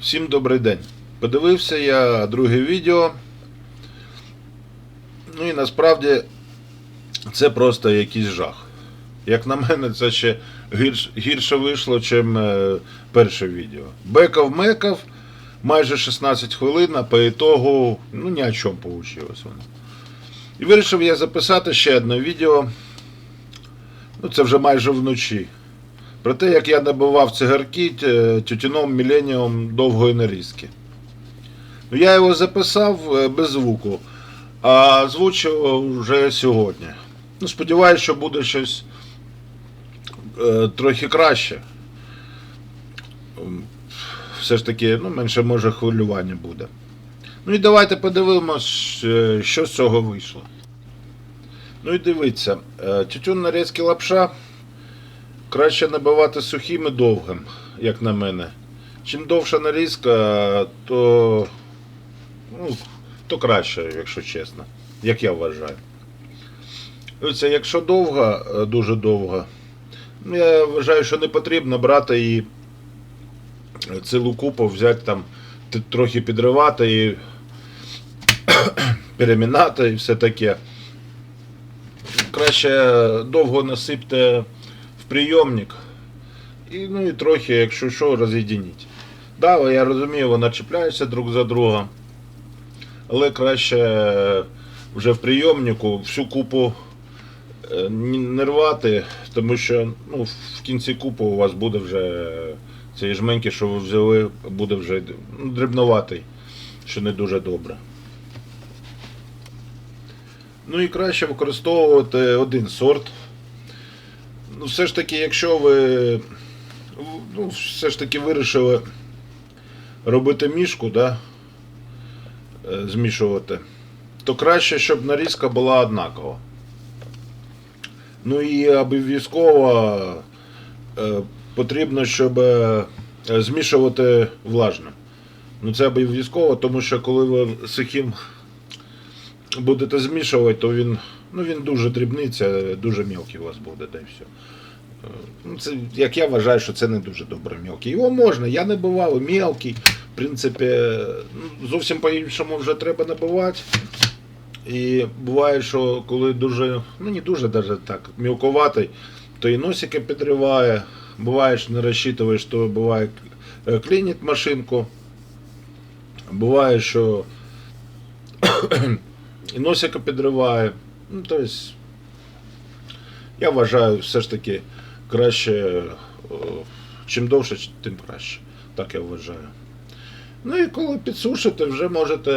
Всім добрий день. Подивився я друге відео. Ну і насправді це просто якийсь жах. Як на мене, це ще гірш, гірше вийшло, ніж е, перше відео. Бекав мекав майже 16 хвилин, а по ітогу ну ні о чому вийшло воно. І вирішив я записати ще одне відео. Ну, це вже майже вночі. Про те, як я набивав цигарки е, тютюном міленіум довгої нарізки. Ну, я його записав е, без звуку, а озвучив вже сьогодні. Ну, сподіваюся, що буде щось е, трохи краще. Все ж таки, ну, менше може хвилювання буде. Ну і давайте подивимось, е, що з цього вийшло. Ну і дивіться, е, тютюн нарізки лапша краще набивати сухим і довгим, як на мене. Чим довша нарізка, то, ну, то краще, якщо чесно, як я вважаю. Дивіться, якщо довга, е, дуже довга, ну, я вважаю, що не потрібно брати і цілу купу взяти там, трохи підривати і перемінати і все таке. Краще довго насипте прийомник. І, ну і трохи, якщо що, роз'єдиніть. Да, я розумію, вона чіпляється друг за друга. Але краще вже в прийомнику всю купу е, не рвати, тому що ну, в кінці купи у вас буде вже цей жменьки, що ви взяли, буде вже ну, дрібноватий, що не дуже добре. Ну і краще використовувати один сорт. Ну, все ж таки, якщо ви ну, все ж таки вирішили робити мішку, да, е, змішувати, то краще, щоб нарізка була однакова. Ну і обов'язково е, потрібно, щоб е, змішувати влажно. Ну це обов'язково, тому що коли ви сухим будете змішувати, то він, ну, він дуже дрібниться, дуже мілкий у вас буде, да і все. Ну, це, як я вважаю, що це не дуже добре мілкий. Його можна, я не бував мілкий. В принципі, ну, зовсім по-іншому вже треба набивати. І буває, що коли дуже, ну не дуже даже так, мілкуватий, то і носики підриває. Буває, що не розчитуєш, то буває е, клінить машинку. Буває, що і носика підриває. Ну, тобто, я вважаю, все ж таки краще, чим довше, тим краще. Так я вважаю. Ну і коли підсушите, вже можете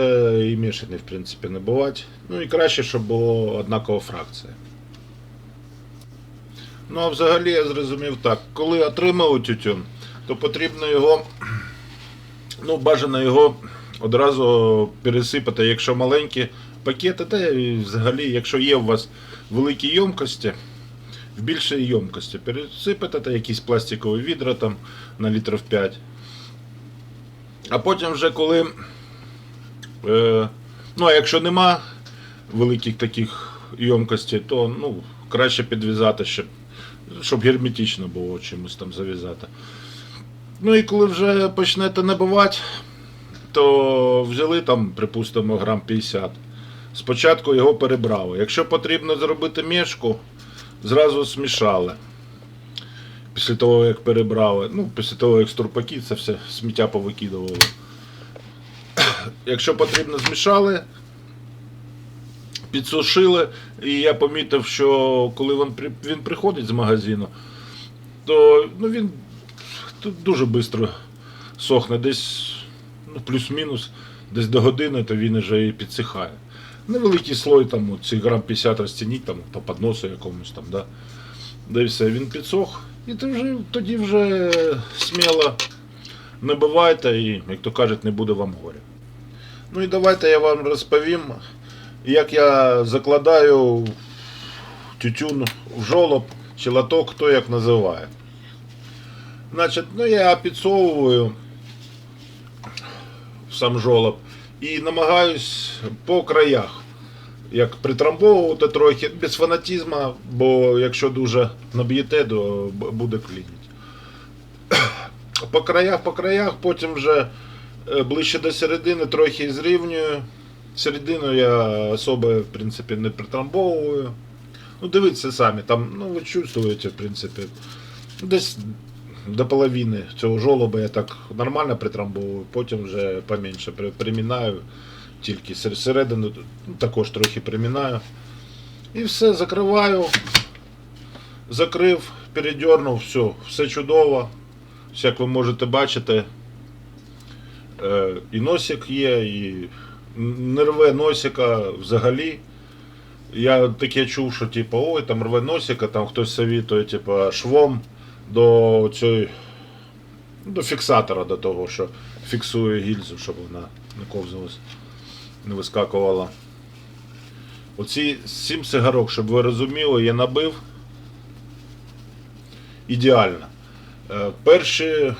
і мішаний, в принципі, набивати. Ну і краще, щоб було однакова фракція. Ну, а взагалі я зрозумів так, коли отримали тютюн, то потрібно його, ну, бажано його одразу пересипати, якщо маленькі пакети, та взагалі, якщо є у вас великі ємкості, в більшій ємкості пересипати, та якісь пластикові відра там на літрів 5. А потім вже коли. Е, ну, а якщо нема великих таких ємкостей, то ну, краще підв'язати, щоб, щоб герметично було чимось там зав'язати. Ну і коли вже почнете набивати, то взяли там, припустимо, грам 50. Спочатку його перебрали. Якщо потрібно зробити мішку, зразу смішали. Після того, як перебрали. Ну, після того, як стурпаки це все сміття повикидували. Якщо потрібно, змішали, підсушили. І я помітив, що коли він, він приходить з магазину, то ну, він дуже швидко сохне. Десь ну, плюс-мінус, десь до години, то він вже і підсихає. Невеликий слой, там, ці грам 50 розцініть там, по подносу якомусь там, да. Да і все, він підсох. І ти вже, тоді вже сміло набивайте і, як то кажуть, не буде вам горя. Ну і давайте я вам розповім, як я закладаю тютюн в жолоб чи лоток, хто як називає. Значить, ну я підсовую сам жолоб і намагаюсь по краях. Як притрамбовувати трохи, без фанатізму, бо якщо дуже наб'єте, то буде клініть. по краях, по краях, потім вже е, ближче до середини трохи зрівнюю. Середину я особо, в принципі, не притрамбовую. Ну, дивіться самі, там, ну, ви чувствуєте, в принципі, десь до половини цього жолоба я так нормально притрамбовую, потім вже поменше при- примінаю, тільки сер- середину ну, також трохи примінаю. І все, закриваю, закрив, передернув, все, все чудово. Як ви можете бачити, е, і носик є, і не рве носика взагалі. Я таке чув, що типу, ой, там рве носика, там хтось совітує, типу, швом до цієї, до фіксатора, до того, що фіксує гільзу, щоб вона не ковзалась, не вискакувала. Оці сім сигарок, щоб ви розуміли, я набив ідеально. Е, Перші,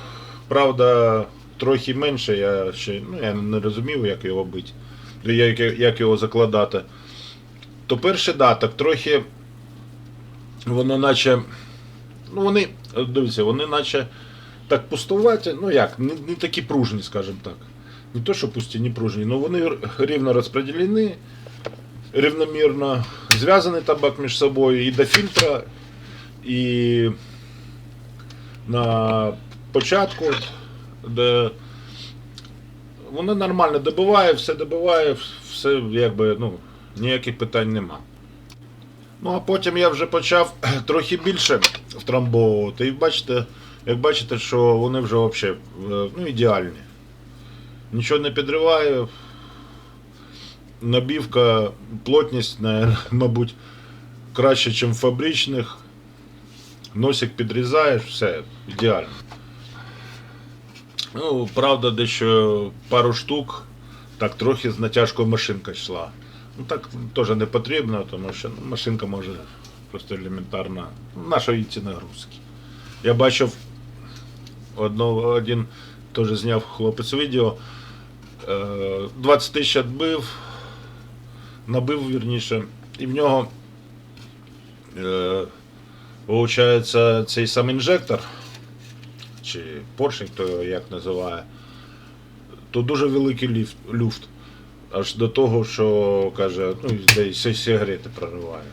правда, трохи менше, я ще ну, я не розумів, як його бити, як, як його закладати. То перший да, так трохи воно наче. Ну, вони, дивіться, вони наче так пустуваті, ну як, не, не такі пружні, скажімо так. Не то, що пусті, не пружні, але вони рівно розподілені, рівномірно зв'язаний табак між собою і до фільтра, і на початку, де воно нормально добиває, все добиває, все якби, ну, ніяких питань нема. Ну, а потім я вже почав трохи більше втрамбовувати. І бачите, як бачите, що вони вже взагалі ну, ідеальні. Нічого не підриває. Набівка, плотність, мабуть, краще, ніж фабричних. Носик підрізаєш, все, ідеально. Ну, правда, дещо пару штук, так трохи з натяжкою машинка йшла. Ну так теж не потрібно, тому що ну, машинка може просто елементарно ну, нашої ці нагрузки. Я бачив одного, один теж зняв хлопець відео. Е, 20 тисяч відбив, набив вірніше, і в нього е, виходить цей сам інжектор, чи поршень, хто його як називає, то дуже великий люфт. Аж до того, що каже, ну, десь сигарети прориває.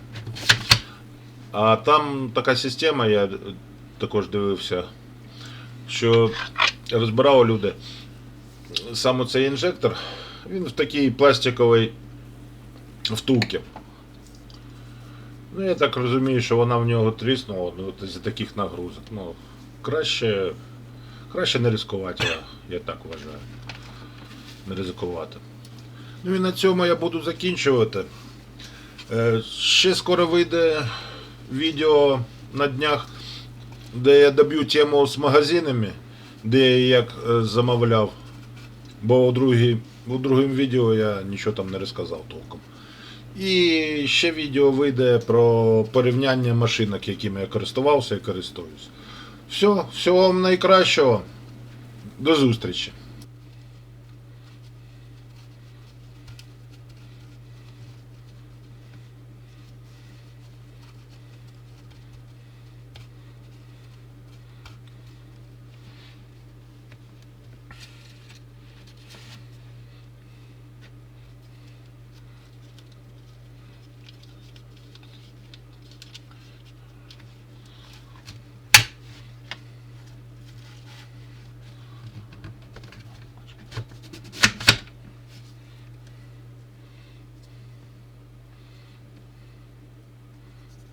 А там така система, я також дивився, що розбирали люди. Саме цей інжектор, він в такій пластиковій втулці. Ну, я так розумію, що вона в нього тріснула ну, із таких нагрузок. Ну, краще, краще не ризикувати, я, я так вважаю. Не ризикувати. Ну і на цьому я буду закінчувати. Е, Ще скоро вийде відео на днях, де я доб'ю тему з магазинами, де я як е, замовляв. Бо у, другій, у другому відео я нічого там не розказав толком. І ще відео вийде про порівняння машинок, якими я користувався і користуюсь. Все, всього вам найкращого. До зустрічі.